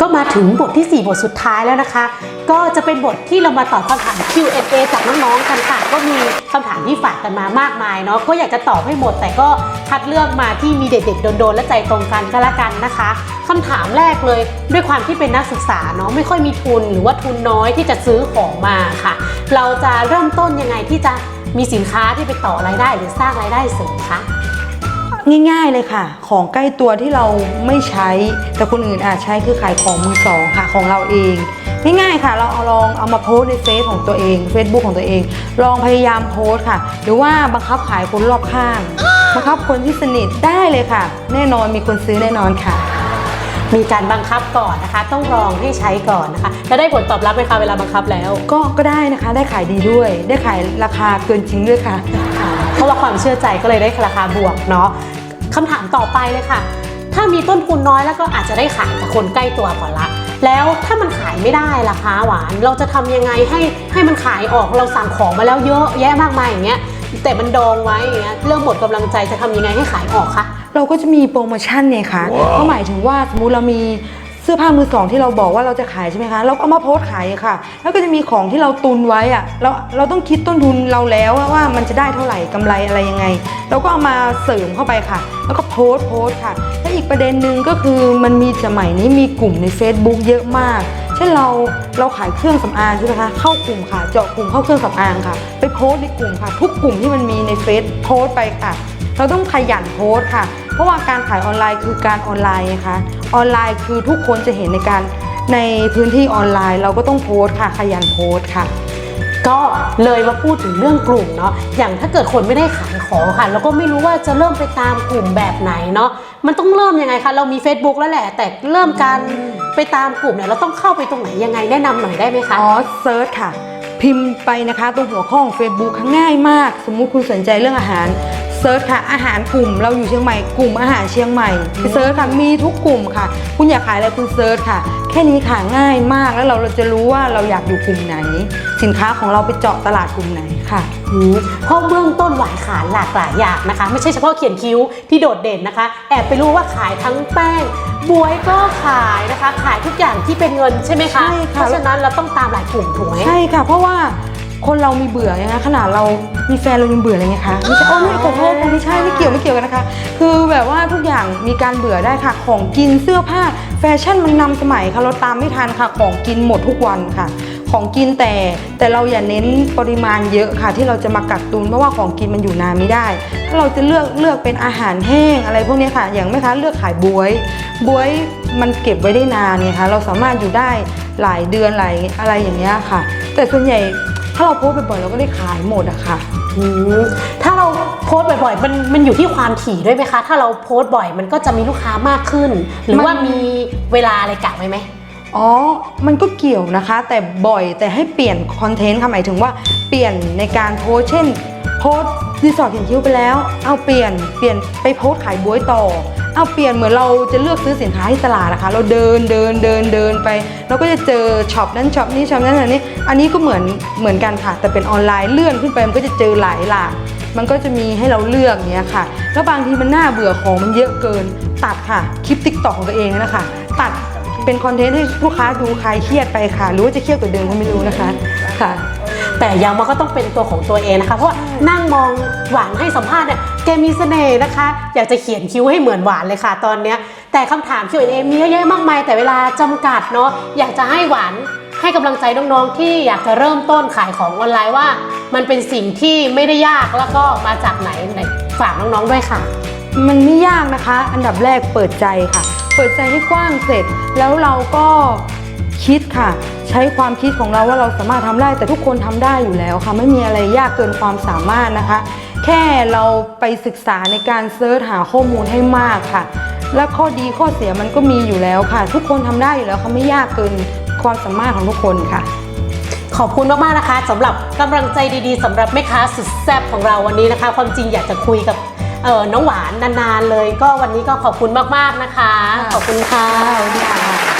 ก็มาถึงบทที่ 4 บทสุดท้ายแล้วนะคะ ก็จะเป็นบทที่เรามาตอบคำถาม Q&A จากน้องๆกันค่ะ ก็มีคำถามที่ฝากกันมามากมายเนาะ ก็อยากจะตอบให้หมด แต่ก็คัดเลือกมาที่มีเด็กๆโดนๆและใจตรงกันก็แล้วกันนะคะคำถามแรกเลยด้วยความที่เป็นนักศึกษาเนาะไม่ค่อยมีทุนหรือว่าทุนน้อยที่จะซื้อของมาค่ะ เราจะเริ่มต้นยังไงที่จะมีสินค้าที่ไปต่อรายได้หรือสร้างรายได้เสริมคะ ง่ายๆเลยค่ะ ของใกล้ตัวที่เราไม่ใช้ แต่คนอื่นอาจใช้คือขายของมือสองค่ะของเราเอง ง่ายๆค่ะ เราเอาลองเอามาโพสต์ในเฟซของตัวเอง Facebook ของตัวเอง ลองพยายามโพสต์ค่ะ หรือว่าบังคับขายคนรอบข้างบังคับคนที่สนิทได้เลยค่ะ แน่นอนมีคนซื้อแน่นอนค่ะ มีการบังคับก่อนนะคะ ต้องลองให้ใช้ก่อนนะคะแล้วได้ผลตอบรับไหมคะเวลาบังคับแล้ว ก็ก็ได้นะคะ ได้ขายดีด้วย ได้ขายราคาเกินจริงด้วยค่ะอ่าเพ ราะว่าความเชื่อใจก็เลยได้ราคาบวกเนาะคำถามต่อไปเลยค่ะ ถ้ามีต้นทุนน้อยแล้วก็อาจจะได้ขายจากคนใกล้ตัวก่อนละแล้วถ้ามันขายไม่ได้ล่ะคะหวาน เราจะทำยังไงให้ให้มันขายออกเราสั่งของมาแล้วเยอะแยะมากมายอย่างเงี้ยแต่มันดองไว้อย่างเงี้ยเริ่มหมดกำลังใจจะทำยังไงให้ขายออกคะเราก็จะมีโปรโมชั่นเนี่ยค่ะก็หมายถึงว่าสมมติเรามี เสื้อผ้ามือสองที่เราบอกว่าเราจะขายใช่ไหมคะ เราก็เอามาโพสต์ขายค่ะ แล้วก็จะมีของที่เราตุนไว้อะเราเราต้องคิดต้นทุนเราแล้วว่ามันจะได้เท่าไหร่กำไรอะไรยังไง เราก็เอามาเสริมเข้าไปค่ะ แล้วก็โพสต์โพสต์ค่ะ และอีกประเด็นหนึ่งก็คือมันมีสมัยนี้มีกลุ่มใน Facebook เยอะมาก เช่นเราเราขายเครื่องสำอางใช่ไหมคะ เข้ากลุ่มค่ะ เจาะกลุ่มเข้าเครื่องสำอางค่ะ ไปโพสต์ในกลุ่มค่ะ ทุกกลุ่มที่มันมีในเฟซโพสต์ไปค่ะ เราต้องขยันโพสต์ค่ะ เพราะว่าการขายออนไลน์คือการออนไลน์นะคะ ออนไลน์คือทุกคนจะเห็นในการในพื้นที่ออนไลน์ เราก็ต้องโพสต์ค่ะขยันโพสต์ค่ะ ก็เลยมาพูดถึงเรื่องกลุ่มเนาะอย่างถ้าเกิดคนไม่ได้ขายของค่ะ แล้วก็ไม่รู้ว่าจะเริ่มไปตามกลุ่มแบบไหนเนาะมันต้องเริ่มยังไงคะเรามี Facebook แล้วแหละ แต่เริ่มการไปตามกลุ่มเนี่ยเราต้องเข้าไปตรงไหนยังไงแนะนำหน่อยได้ไหมคะ อ๋อเซิร์ชค่ะ พิมพ์ไปนะคะตรงหัวข้อของ Facebook ค่ะง่ายมาก สมมุติคุณสนใจเรื่องอาหาร เซิร์ชค่ะอาหารกลุ่มเราอยู่เชียงใหม่กลุ่มอาหารเชียงใหม่ไปเซิร์ชค่ะมีทุกกลุ่มค่ะ คุณอยากขายอะไรคุณเซิร์ชค่ะ แค่นี้ค่ะง่ายมากแล้วเราเราจะรู้ว่าเราอยากอยู่กลุ่มไหน สินค้าของเราไปเจาะตลาดกลุ่มไหนค่ะอืมเพราะเบื้องต้นหวายขายหลากหลายอย่างนะคะ ไม่ใช่เฉพาะเขียนคิ้วที่โดดเด่นนะคะ แอบไปรู้ว่าขายทั้งแป้งบวยก็ขายนะคะ ขายทุกอย่างที่เป็นเงินใช่ไหมคะใช่ค่ะเพราะฉะนั้นเราต้องตามหลายกลุ่มถูกไหมใช่ค่ะ เพราะว่า คนเรามีเบื่อไงคะขนาดเรามีแฟนเรายังเบื่อเลยไงคะไม่ใช่โอ้ไม่ขอโทษค่ะไม่ใช่ไม่เกี่ยวไม่เกี่ยวกันนะคะ คือแบบว่าทุกอย่างมีการเบื่อได้ค่ะ ของกินเสื้อผ้าแฟชั่นมันนำสมัยค่ะเราตามไม่ทันค่ะ ของกินหมดทุกวันค่ะ ของกินแต่แต่เราอย่าเน้นปริมาณเยอะค่ะ ที่เราจะมากักตุนเพราะว่าของกินมันอยู่นานไม่ได้ ถ้าเราจะเลือกเลือกเป็นอาหารแห้งอะไรพวกนี้ค่ะ อย่างแม่ค้าเลือกขายบวยบวยมันเก็บไว้ได้นานเนี่ยค่ะเราสามารถอยู่ได้หลายเดือนหลายอะไรอย่างเงี้ยค่ะ แต่ส่วนใหญ่ ถ้าเราโพสบ่อยๆเราก็ได้ขายหมดอะค่ะ อืมถ้าเราโพสต์บ่อยๆ มันมันอยู่ที่ความถี่ด้วยไหมคะ ถ้าเราโพสต์บ่อยมันก็จะมีลูกค้ามากขึ้น หรือว่ามีเวลาอะไรกะไว้ไหม อ๋อ มันก็เกี่ยวนะคะ แต่บ่อยแต่ให้เปลี่ยนคอนเทนต์ค่ะหมายถึงว่าเปลี่ยนในการโพสต์เช่น โพสต์รีสอร์ทเขียนคิ้วไปแล้ว เอาเปลี่ยนเปลี่ยนไปโพสต์ขายบวยต่อ เอาเปลี่ยนเหมือนเราจะเลือกซื้อสินค้าที่ตลาดนะคะ เราเดินเดินเดินเดินไป เราก็จะเจอช็อปนั้นช็อปนี้ช็อปนั้นอันนี้ อันนี้ก็เหมือนเหมือนกันค่ะ แต่เป็นออนไลน์เลื่อนขึ้นไปมันก็จะเจอหลายหลากมันก็จะมีให้เราเลือกเนี้ยค่ะ แล้วบางทีมันน่าเบื่อของมันเยอะเกิน ตัดค่ะ คลิปติ๊กต็อกของตัวเองนะคะ ตัดเป็นคอนเทนต์ให้ลูกค้าดูคลายเครียดไปค่ะหรือว่าจะเครียดกว่าเดิมก็ไม่รู้นะคะ ค่ะ แต่ยังมันก็ต้องเป็นตัวของตัวเองนะคะ เพราะว่านั่งมองหวานให้สัมภาษณ์เนี่ยแกมีเสน่ห์นะคะ อยากจะเขียนคิ้วให้เหมือนหวานเลยค่ะ ตอนเนี้ยแต่คำถาม Q&A มีเยอะแยะมากมาย แต่เวลาจำกัดเนาะอยากจะให้หวานให้กำลังใจน้องๆที่อยากจะเริ่มต้นขายของออนไลน์ว่า มันเป็นสิ่งที่ไม่ได้ยากแล้วก็มาจากไหนไหนฝากน้องๆด้วยค่ะ มันไม่ยากนะคะ อันดับแรกเปิดใจค่ะ เปิดใจให้กว้างเสร็จ แล้วเราก็ คิดค่ะ ใช้ความคิดของเราว่าเราสามารถทำได้ แต่ทุกคนทำได้อยู่แล้วค่ะ ไม่มีอะไรยากเกินความสามารถนะคะ แค่เราไปศึกษาในการเซิร์ชหาข้อมูลให้มากค่ะ และข้อดีข้อเสียมันก็มีอยู่แล้วค่ะ ทุกคนทำได้อยู่แล้วค่ะไม่ยากเกินความสามารถของทุกคนค่ะขอบคุณมาก ๆ นะคะสำหรับกำลังใจดีๆสำหรับแม่ค้าสุดแซ่บของเราวันนี้นะคะ ความจริงอยากจะคุยกับเอ่อน้องหวานนาน ๆ เลย ก็วันนี้ก็ขอบคุณมาก ๆ นะคะ ขอบคุณค่ะสวัสดีค่ะ